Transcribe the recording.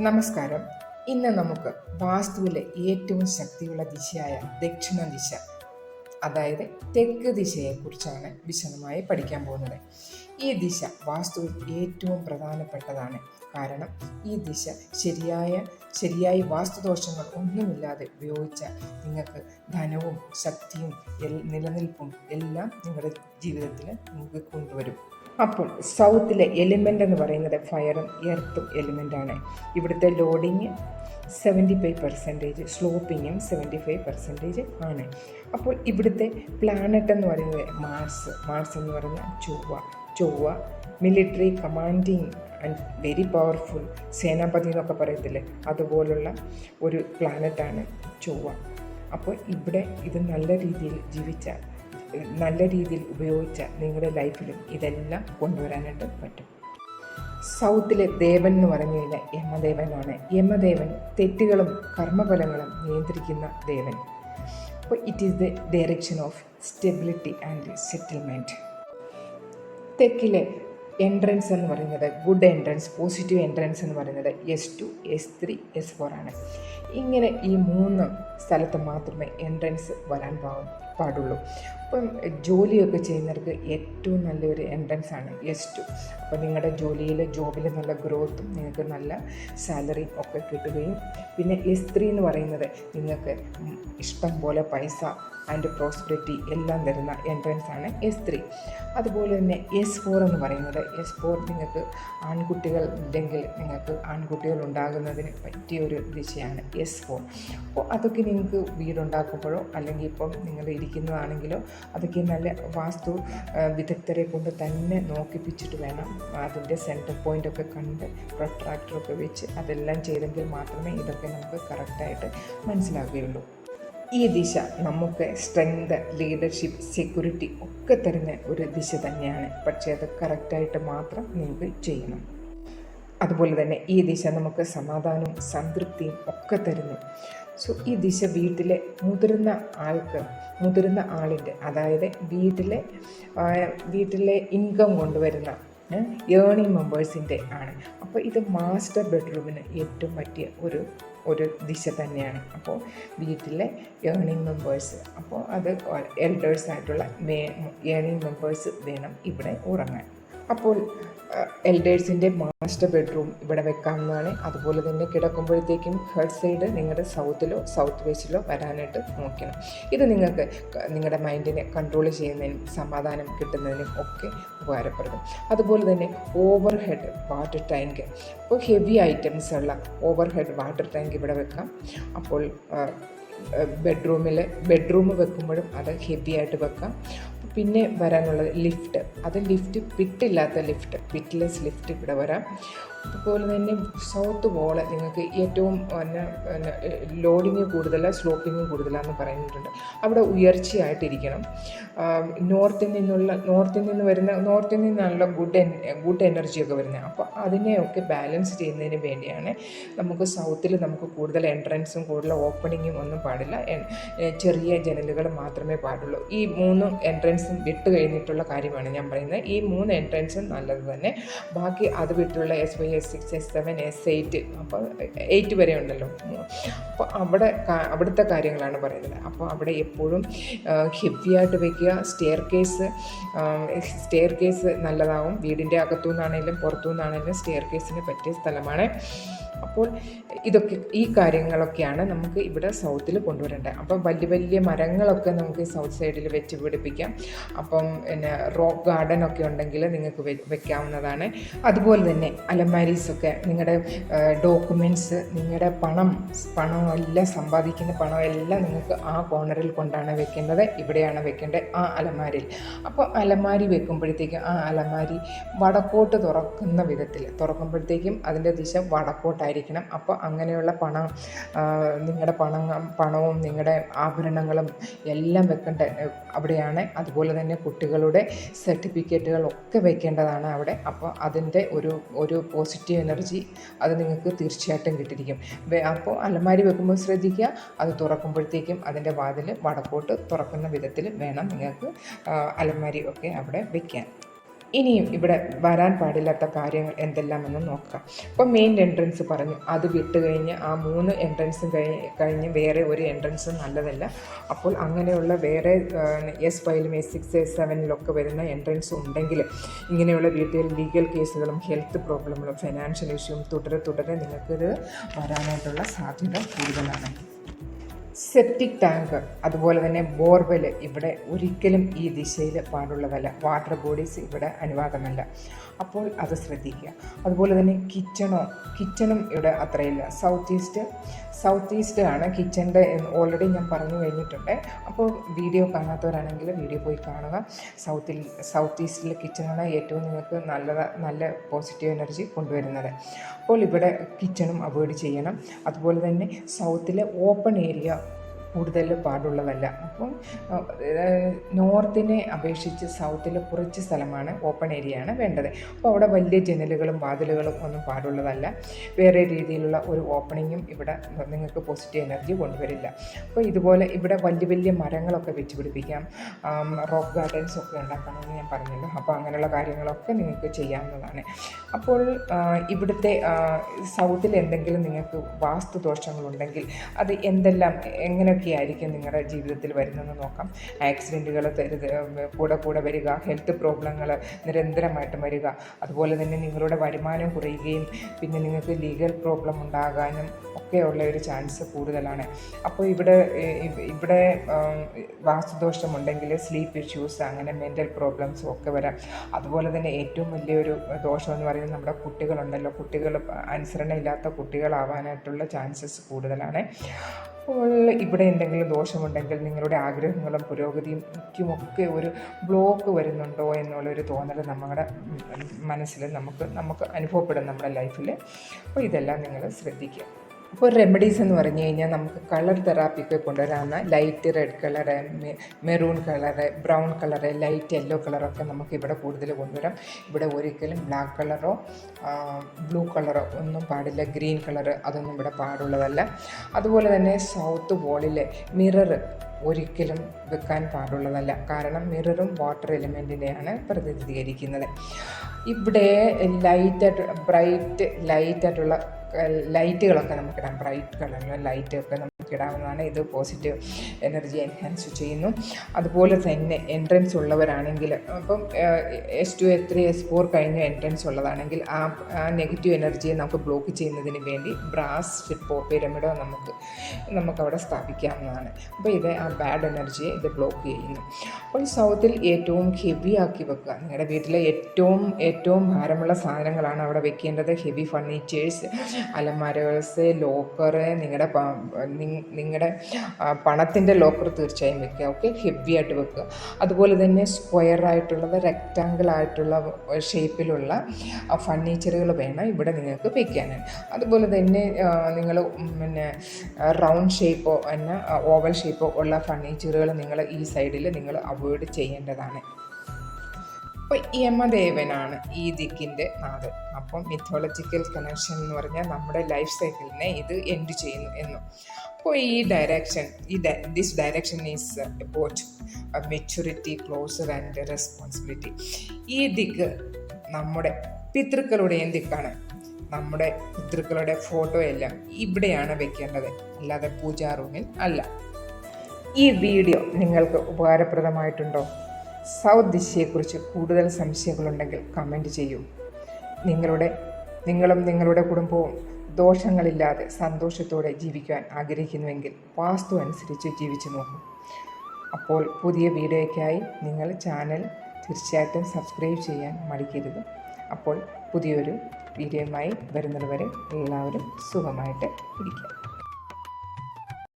നമസ്കാരം. ഇന്ന് നമുക്ക് വാസ്തുവിലെ ഏറ്റവും ശക്തിയുള്ള ദിശയായ ദക്ഷിണ ദിശ അതായത് തെക്ക് ദിശയെക്കുറിച്ചാണ് വിശദമായി പഠിക്കാൻ പോകുന്നത്. ഈ ദിശ വാസ്തുവിൽ ഏറ്റവും പ്രധാനപ്പെട്ടതാണ്. കാരണം ഈ ദിശ ശരിയായ ശരിയായി വാസ്തുദോഷങ്ങൾ ഒന്നുമില്ലാതെ ഉപയോഗിച്ചാൽ നിങ്ങൾക്ക് ധനവും ശക്തിയും നിലനിൽപ്പും എല്ലാം നിങ്ങളുടെ ജീവിതത്തിൽ നിങ്ങൾക്ക് കൊണ്ടുവരും. അപ്പോൾ സൗത്തിലെ എലിമെന്റ് എന്ന് പറയുന്നത് ഫയറും എർത്തും എലിമെന്റാണ് ഇവിടുത്തെ ലോഡിങ് സെവന്റി ഫൈവ് പെർസെന്റേജ് സ്ലോപ്പിങ്ങും സെവന്റി ഫൈവ് പെർസെന്റേജ് ആണ്. അപ്പോൾ ഇവിടുത്തെ പ്ലാനറ്റ് എന്ന് പറയുന്നത് മാർസ് മാർസ് എന്ന് പറയുന്ന ചൊവ്വ. ചൊവ്വ military commanding and very powerful സേനാപതി എന്നൊക്കെ പറയത്തില്ലേ? അതുപോലുള്ള ഒരു പ്ലാനറ്റാണ് ചൊവ്വ. അപ്പോൾ ഇവിടെ ഇത് നല്ല രീതിയിൽ ജീവിച്ചാൽ നല്ല രീതിയിൽ ഉപയോഗിച്ച നിങ്ങളുടെ ലൈഫിലും ഇതെല്ലാം കൊണ്ടുവരാനായിട്ട് പറ്റും. സൗത്തിലെ ദേവൻ എന്ന് പറഞ്ഞു കഴിഞ്ഞാൽ യമദേവനാണ്. യമദേവൻ തെറ്റുകളും കർമ്മഫലങ്ങളും നിയന്ത്രിക്കുന്ന ദേവൻ. അപ്പോൾ it is the direction of stability and settlement തെക്കിലെ entrance എന്ന് പറയുന്നത് ഗുഡ് എൻട്രൻസ് പോസിറ്റീവ് എൻട്രൻസ് എന്ന് പറയുന്നത് S two S three S four ആണ്. ഇങ്ങനെ ഈ മൂന്ന് സ്ഥലത്ത് മാത്രമേ എൻട്രൻസ് വരാൻ പാ- പാടുള്ളൂ. അപ്പം ജോലിയൊക്കെ ചെയ്യുന്നവർക്ക് ഏറ്റവും നല്ലൊരു എൻട്രൻസ് ആണ് എസ് ടു അപ്പോൾ നിങ്ങളുടെ ജോലിയിൽ ജോബിൽ നല്ല ഗ്രോത്തും നിങ്ങൾക്ക് നല്ല സാലറിയും ഒക്കെ കിട്ടുകയും പിന്നെ എസ് ത്രീ എന്ന് പറയുന്നത് നിങ്ങൾക്ക് ഇഷ്ടം പോലെ പൈസ ആൻഡ് പ്രോസ്പെരിറ്റി എല്ലാം തരുന്ന എൻട്രൻസ് ആണ് എസ് ത്രീ അതുപോലെ തന്നെ എസ് ഫോർ എന്ന് പറയുന്നത് എസ് ഫോർ നിങ്ങൾക്ക് ആൺകുട്ടികൾ ഉണ്ടെങ്കിൽ നിങ്ങൾക്ക് ആൺകുട്ടികൾ ഉണ്ടാകുന്നതിന് പറ്റിയ ഒരു ദിശയാണ് എസ് ഫോർ അപ്പോൾ അതൊക്കെ നിങ്ങൾക്ക് വീടുണ്ടാക്കുമ്പോഴോ അല്ലെങ്കിൽ ഇപ്പം നിങ്ങൾ ഇരിക്കുന്നതാണെങ്കിലോ അതൊക്കെ നല്ല വാസ്തു വിദഗ്ധരെ കൊണ്ട് തന്നെ നോക്കിപ്പിച്ചിട്ട് വേണം അതിന്റെ സെന്റർ പോയിന്റ് ഒക്കെ കണ്ട് പ്രൊട്രാക്ടറൊക്കെ വെച്ച് അതെല്ലാം ചെയ്തെങ്കിൽ മാത്രമേ ഇതൊക്കെ നമുക്ക് കറക്റ്റായിട്ട് മനസ്സിലാവുകയുള്ളൂ. ഈ ദിശ നമുക്ക് സ്ട്രെങ്ത് ലീഡർഷിപ്പ് സെക്യൂരിറ്റി ഒക്കെ തരുന്ന ഒരു ദിശ തന്നെയാണ്. പക്ഷേ അത് കറക്റ്റായിട്ട് മാത്രം നിങ്ങൾക്ക് ചെയ്യണം. അതുപോലെ തന്നെ ഈ ദിശ നമുക്ക് സമാധാനവും സംതൃപ്തിയും ഒക്കെ തരുന്നു. സോ ഈ ദിശ വീട്ടിലെ മുതിർന്ന ആൾക്ക് മുതിർന്ന ആളിന്റെ അതായത് വീട്ടിലെ വീട്ടിലെ ഇൻകം കൊണ്ടുവരുന്ന ഏണിംഗ് മെമ്പേഴ്സിന്റെ ആണ്. അപ്പോൾ ഇത് മാസ്റ്റർ ബെഡ്റൂമിന് ഏറ്റവും പറ്റിയ ഒരു ഒരു ദിശ തന്നെയാണ്. അപ്പോൾ വീട്ടിലെ ഏണിംഗ് മെമ്പേഴ്സ് അപ്പോൾ അത് എൽഡേഴ്സ് ആയിട്ടുള്ള ഏണിംഗ് മെമ്പേഴ്സ് വേണം ഇവിടെ ഉറങ്ങാൻ. അപ്പോൾ എൽഡേഴ്സിന്റെ മാസ്റ്റർ ബെഡ്റൂം ഇവിടെ വെക്കാവുന്നതാണ്. അതുപോലെ തന്നെ കിടക്കുമ്പോഴത്തേക്കും ഹെഡ് സൈഡ് നിങ്ങളുടെ സൗത്തിലോ സൗത്ത് വെസ്റ്റിലോ വരാനായിട്ട് നോക്കണം. ഇത് നിങ്ങൾക്ക് നിങ്ങളുടെ മൈൻഡിനെ കൺട്രോൾ ചെയ്യുന്നതിനും സമാധാനം കിട്ടുന്നതിനും ഒക്കെ ഉപകാരപ്പെടും അതുപോലെ തന്നെ ഓവർ ഹെഡ് വാട്ടർ ടാങ്ക് അപ്പോൾ ഹെവി ഐറ്റംസ് ഉള്ള ഓവർ ഹെഡ് വാട്ടർ ടാങ്ക് ഇവിടെ വെക്കാം. അപ്പോൾ ബെഡ്റൂമിൽ ബെഡ്റൂം വെക്കുമ്പോഴും അത് ഹെവി ആയിട്ട് വെക്കാം. പിന്നെ വരാനുള്ളത് ലിഫ്റ്റ് അത് ലിഫ്റ്റ് പിറ്റില്ലാത്ത ലിഫ്റ്റ് പിറ്റ്ലെസ് ലിഫ്റ്റ് ഇവിടെ വരാം. അതുപോലെ തന്നെ സൗത്ത് വോൾ നിങ്ങൾക്ക് ഏറ്റവും പിന്നെ ലോഡിങ് കൂടുതൽ സ്ലോപ്പിങ് കൂടുതലാണെന്ന് പറയുന്നുണ്ട്. അവിടെ ഉയർച്ചയായിട്ടിരിക്കണം. നോർത്തിൽ നിന്നുള്ള നോർത്തിൽ നിന്ന് വരുന്ന നോർത്തിൽ നിന്നുള്ള ഗുഡ് ഗുഡ് എനർജിയൊക്കെ വരുന്നത് അപ്പോൾ അതിനെയൊക്കെ ബാലൻസ് ചെയ്യുന്നതിന് വേണ്ടിയാണ് നമുക്ക് സൗത്തിൽ നമുക്ക് കൂടുതൽ എൻട്രൻസും കൂടുതൽ ഓപ്പണിങ്ങും ഒന്നും പാടില്ല. ചെറിയ ജനലുകൾ മാത്രമേ പാടുള്ളൂ. ഈ മൂന്ന് എൻട്രൻസും വിട്ട് കഴിഞ്ഞിട്ടുള്ള കാര്യമാണ് ഞാൻ പറയുന്നത്. ഈ മൂന്ന് എൻട്രൻസും നല്ലത് തന്നെ. ബാക്കി അത് വിട്ടുള്ള S Y S six S seven S eight അപ്പോൾ എയ്റ്റ് വരെ ഉണ്ടല്ലോ. അപ്പോൾ അവിടെ അവിടുത്തെ കാര്യങ്ങളാണ് പറയുന്നത്. അപ്പോൾ അവിടെ എപ്പോഴും ഹെവിയായിട്ട് വയ്ക്കുക സ്റ്റെയർ കേസ് സ്റ്റെയർ കേസ് നല്ലതാവും. വീടിന്റെ അകത്തു നിന്നാണെങ്കിലും പുറത്തു നിന്നാണെങ്കിലും സ്റ്റെയർ കേസിന് പറ്റിയ സ്ഥലമാണ്. അപ്പോൾ ഇതൊക്കെ ഈ കാര്യങ്ങളൊക്കെയാണ് നമുക്ക് ഇവിടെ സൗത്തിൽ കൊണ്ടുവരേണ്ടത്. അപ്പം വലിയ വലിയ മരങ്ങളൊക്കെ നമുക്ക് സൗത്ത് സൈഡിൽ വെച്ച് പിടിപ്പിക്കാം. അപ്പം പിന്നെ റോക്ക് ഗാർഡൻ ഒക്കെ ഉണ്ടെങ്കിൽ നിങ്ങൾക്ക് വെക്കാവുന്നതാണ്. അതുപോലെ തന്നെ അലമാരീസൊക്കെ നിങ്ങളുടെ ഡോക്യുമെന്റ്സ് നിങ്ങളുടെ പണം പണം എല്ലാം സമ്പാദിക്കുന്ന പണം എല്ലാം നിങ്ങൾക്ക് ആ കോർണറിൽ കൊണ്ടാണ് വെക്കേണ്ടത്. ഇവിടെയാണ് വെക്കേണ്ടത് ആ അലമാരിൽ അപ്പോൾ അലമാരി വെക്കുമ്പോഴത്തേക്കും ആ അലമാരി വടക്കോട്ട് തുറക്കുന്ന വിധത്തിൽ തുറക്കുമ്പോഴത്തേക്കും അതിന്റെ ദിശ വടക്കോട്ടായിരിക്കണം അപ്പോൾ അങ്ങനെയുള്ള പണം നിങ്ങളുടെ പണം പണവും നിങ്ങളുടെ ആഭരണങ്ങളും എല്ലാം വെക്കേണ്ട അവിടെയാണ്. അതുപോലെ തന്നെ കുട്ടികളുടെ സർട്ടിഫിക്കറ്റുകളൊക്കെ വെക്കേണ്ടതാണ് അവിടെ. അപ്പോൾ അതിന്റെ ഒരു ഒരു പോസിറ്റീവ് എനർജി അത് നിങ്ങൾക്ക് തീർച്ചയായിട്ടും കിട്ടിയിരിക്കും. അപ്പോൾ അലമാരി വെക്കുമ്പോൾ ശ്രദ്ധിക്കുക. അത് തുറക്കുമ്പോഴത്തേക്കും അതിന്റെ വാതിൽ വടക്കോട്ട് തുറക്കുന്ന വിധത്തിൽ വേണം നിങ്ങൾക്ക് അലമാരി ഒക്കെ അവിടെ വെക്കാൻ. ഇനിയും ഇവിടെ വരാൻ പാടില്ലാത്ത കാര്യങ്ങൾ എന്തെല്ലാമെന്ന് നോക്കാം. അപ്പോൾ മെയിൻ എൻട്രൻസ് പറഞ്ഞു. അത് വിട്ട് കഴിഞ്ഞ് ആ മൂന്ന് എൻട്രൻസും കഴിഞ്ഞ് കഴിഞ്ഞ് വേറെ ഒരു എൻട്രൻസും നല്ലതല്ല. അപ്പോൾ അങ്ങനെയുള്ള വേറെ എസ് ഫൈവിലും എസ് സിക്സ് എസ് സെവനിലൊക്കെ വരുന്ന എൻട്രൻസ് ഉണ്ടെങ്കിൽ ഇങ്ങനെയുള്ള വീട്ടിൽ ലീഗൽ കേസുകളും ഹെൽത്ത് പ്രോബ്ലങ്ങളും ഫിനാൻഷ്യൽ ഇഷ്യൂവും തുടരെ തുടരെ നിങ്ങൾക്കിത് വരാനായിട്ടുള്ള സാധ്യത കൂടുതലാണ്. സെപ്റ്റിക് ടാങ്ക് അതുപോലെ തന്നെ ബോർവെൽ ഇവിടെ ഒരിക്കലും ഈ ദിശയിൽ പാടുള്ളതല്ല വാട്ടർ ബോഡീസ് ഇവിടെ അനുവാദമല്ല. അപ്പോൾ അത് ശ്രദ്ധിക്കുക. അതുപോലെ തന്നെ കിച്ചണോ കിച്ചണും ഇവിടെ അത്രയില്ല. സൗത്ത് ഈസ്റ്റ് സൗത്ത് ഈസ്റ്റ് ആണ് കിച്ചന്റെ ഓൾറെഡി ഞാൻ പറഞ്ഞു കഴിഞ്ഞിട്ടുണ്ട്. അപ്പോൾ വീഡിയോ കാണാത്തവരാണെങ്കിൽ വീഡിയോ പോയി കാണുക. സൗത്തിൽ സൗത്ത് ഈസ്റ്റിലെ കിച്ചണാണ് ഏറ്റവും നിങ്ങൾക്ക് നല്ല നല്ല പോസിറ്റീവ് എനർജി കൊണ്ടുവരുന്നത്. അപ്പോൾ ഇവിടെ കിച്ചണും അവോയ്ഡ് ചെയ്യണം. അതുപോലെ തന്നെ സൗത്തിലെ ഓപ്പൺ ഏരിയ കൂടുതൽ പാടുള്ളതല്ല. അപ്പം നോർത്തിനെ അപേക്ഷിച്ച് സൗത്തിൽ കുറച്ച് സ്ഥലമാണ് ഓപ്പൺ ഏരിയയാണ് വേണ്ടത്. അപ്പോൾ അവിടെ വലിയ ജനലുകളും വാതിലുകളും ഒന്നും പാടുള്ളതല്ല. വേറെ രീതിയിലുള്ള ഒരു ഓപ്പണിങ്ങും ഇവിടെ നിങ്ങൾക്ക് പോസിറ്റീവ് എനർജി കൊണ്ടുവരില്ല. അപ്പോൾ ഇതുപോലെ ഇവിടെ വലിയ വലിയ മരങ്ങളൊക്കെ വെച്ച് പിടിപ്പിക്കാം. റോക്ക് ഗാർഡൻസ് ഒക്കെ ഉണ്ടാക്കണമെന്ന് ഞാൻ പറഞ്ഞല്ലോ. അപ്പോൾ അങ്ങനെയുള്ള കാര്യങ്ങളൊക്കെ നിങ്ങൾക്ക് ചെയ്യാവുന്നതാണ്. അപ്പോൾ ഇവിടുത്തെ സൗത്തിൽ എന്തെങ്കിലും നിങ്ങൾക്ക് വാസ്തു വാസ്തുദോഷങ്ങളുണ്ടെങ്കിൽ അത് എന്തെല്ലാം എങ്ങനെയൊക്കെ ആയിരിക്കും നിങ്ങളുടെ ജീവിതത്തിൽ വരുന്നതെന്ന് നോക്കാം. ആക്സിഡന്റുകൾ കൂടെ കൂടെ വരിക ഹെൽത്ത് പ്രോബ്ലങ്ങൾ നിരന്തരമായിട്ട് വരിക. അതുപോലെ തന്നെ നിങ്ങളുടെ വരുമാനം കുറയുകയും പിന്നെ നിങ്ങൾക്ക് ലീഗൽ പ്രോബ്ലം ഉണ്ടാകാനും ഒക്കെയുള്ള ഒരു ചാൻസ് കൂടുതലാണ്. അപ്പോൾ ഇവിടെ ഇവിടെ വാസ്തുദോഷമുണ്ടെങ്കിൽ സ്ലീപ്പ് ഇഷ്യൂസ് അങ്ങനെ മെന്റൽ പ്രോബ്ലംസും ഒക്കെ വരാം. അതുപോലെ തന്നെ ഏറ്റവും വലിയൊരു ദോഷം എന്ന് പറയുന്നത് നമ്മുടെ കുട്ടികളുണ്ടല്ലോ. കുട്ടികൾ അനുസരണയില്ലാത്ത കുട്ടികളാവാനായിട്ടുള്ള ചാൻസസ് കൂടുതലാണ്. അപ്പോൾ ഇവിടെ എന്തെങ്കിലും ദോഷമുണ്ടെങ്കിൽ നിങ്ങളുടെ ആഗ്രഹങ്ങളും പുരോഗതിയും ഒക്കെ ഒരു ബ്ലോക്ക് വരുന്നുണ്ടോ എന്നുള്ളൊരു തോന്നൽ നമ്മുടെ മനസ്സിൽ നമുക്ക് നമുക്ക് അനുഭവപ്പെടും നമ്മുടെ ലൈഫിൽ. അപ്പോൾ ഇതെല്ലാം നിങ്ങൾ ശ്രദ്ധിക്കുക. അപ്പോൾ റെമഡീസ് എന്ന് പറഞ്ഞു കഴിഞ്ഞാൽ നമുക്ക് കളർ തെറാപ്പിക്ക് കൊണ്ടുവരാവുന്ന light red colour maroon colour brown colour light yellow കളറൊക്കെ നമുക്ക് ഇവിടെ കൂടുതൽ കൊണ്ടുവരാം. ഇവിടെ ഒരിക്കലും ബ്ലാക്ക് കളറോ ബ്ലൂ കളറോ ഒന്നും പാടില്ല. ഗ്രീൻ കളറ് അതൊന്നും ഇവിടെ പാടുള്ളതല്ല. അതുപോലെ തന്നെ സൗത്ത് വോളിലെ മിറർ ഒരിക്കലും വെക്കാൻ പാടുള്ളതല്ല. കാരണം മിററും വാട്ടർ എലിമെന്റിനെയാണ് പ്രതിനിധീകരിക്കുന്നത്. ഇവിടെ ലൈറ്റായിട്ട് ബ്രൈറ്റ് ലൈറ്റായിട്ടുള്ള ലൈറ്റുകളൊക്കെ നമുക്കിടാം ബ്രൈറ്റ് കളറിലെ ലൈറ്റൊക്കെ നമുക്കിടാവുന്നതാണ് ഇത് പോസിറ്റീവ് എനർജി എൻഹാൻസ് ചെയ്യുന്നു. അതുപോലെ തന്നെ എൻട്രൻസ് ഉള്ളവരാണെങ്കിൽ അപ്പം S two S three S four കഴിഞ്ഞ എൻട്രൻസ് ഉള്ളതാണെങ്കിൽ ആ നെഗറ്റീവ് എനർജിയെ നമുക്ക് ബ്ലോക്ക് ചെയ്യുന്നതിന് വേണ്ടി ബ്രാസ് ഷിപ്പോ പിരമിഡോ നമുക്ക് നമുക്കവിടെ സ്ഥാപിക്കാവുന്നതാണ്. അപ്പോൾ ഇത് ആ ബാഡ് എനർജിയെ ഇത് ബ്ലോക്ക് ചെയ്യുന്നു. അപ്പോൾ സൗത്തിൽ ഏറ്റവും ഹെവി ആക്കി വെക്കുക. നിങ്ങളുടെ വീട്ടിലെ ഏറ്റവും ഏറ്റവും ഭാരമുള്ള സാധനങ്ങളാണ് അവിടെ വെക്കേണ്ടത്. ഹെവി ഫർണിച്ചേഴ്സ് അലമാരകൾസ് ലോക്കറ് നിങ്ങളുടെ നിങ്ങളുടെ പണത്തിന്റെ ലോക്കർ തീർച്ചയായും വെക്കുക. ഓക്കെ? ഹെവി ആയിട്ട് വെക്കുക. അതുപോലെ തന്നെ സ്ക്വയർ ആയിട്ടുള്ളത് റെക്റ്റാങ്കിൾ ആയിട്ടുള്ള ഷേപ്പിലുള്ള ഫർണിച്ചറുകൾ വേണം ഇവിടെ നിങ്ങൾക്ക് വെക്കാനാണ് അതുപോലെ തന്നെ നിങ്ങൾ പിന്നെ റൗണ്ട് ഷേപ്പോ എന്ന ഓവൽ ഷേപ്പോ ഉള്ള ഫർണിച്ചറുകൾ നിങ്ങൾ ഈ സൈഡിൽ നിങ്ങൾ അവോയ്ഡ് ചെയ്യേണ്ടതാണ്. അപ്പോൾ യമദേവനാണ് ഈ ദിക്കിന്റെ നാട് അപ്പം മിത്തോളജിക്കൽ കണക്ഷൻ എന്ന് പറഞ്ഞാൽ നമ്മുടെ ലൈഫ് സൈക്കിളിനെ ഇത് എൻഡ് ചെയ്യുന്നു എന്നും. അപ്പോൾ ഈ ഡയറക്ഷൻ ഈ this direction is about maturity closer and responsibility ഈ ദിക്ക് നമ്മുടെ പിതൃക്കളുടെയും ദിക്കാണ്. നമ്മുടെ പിതൃക്കളുടെ ഫോട്ടോ എല്ലാം ഇവിടെയാണ് വെക്കേണ്ടത്. അല്ലാതെ പൂജാ റൂമിൽ അല്ല. ഈ വീഡിയോ നിങ്ങൾക്ക് ഉപകാരപ്രദമായിട്ടുണ്ടോ? സൗത്ത് ദിശയെക്കുറിച്ച് കൂടുതൽ സംശയങ്ങളുണ്ടെങ്കിൽ കമന്റ് ചെയ്യൂ. നിങ്ങളുടെ നിങ്ങളും നിങ്ങളുടെ കുടുംബവും ദോഷങ്ങളില്ലാതെ സന്തോഷത്തോടെ ജീവിക്കാൻ ആഗ്രഹിക്കുന്നുവെങ്കിൽ വാസ്തു അനുസരിച്ച് ജീവിച്ചു നോക്കും. അപ്പോൾ പുതിയ വീഡിയോയ്ക്കായി നിങ്ങൾ ചാനൽ തീർച്ചയായിട്ടും സബ്സ്ക്രൈബ് ചെയ്യാൻ മടിക്കരുത്. അപ്പോൾ പുതിയൊരു വീഡിയോയുമായി വരുന്നത് വരെ എല്ലാവരും സുഖമായിട്ട് ഇരിക്കുക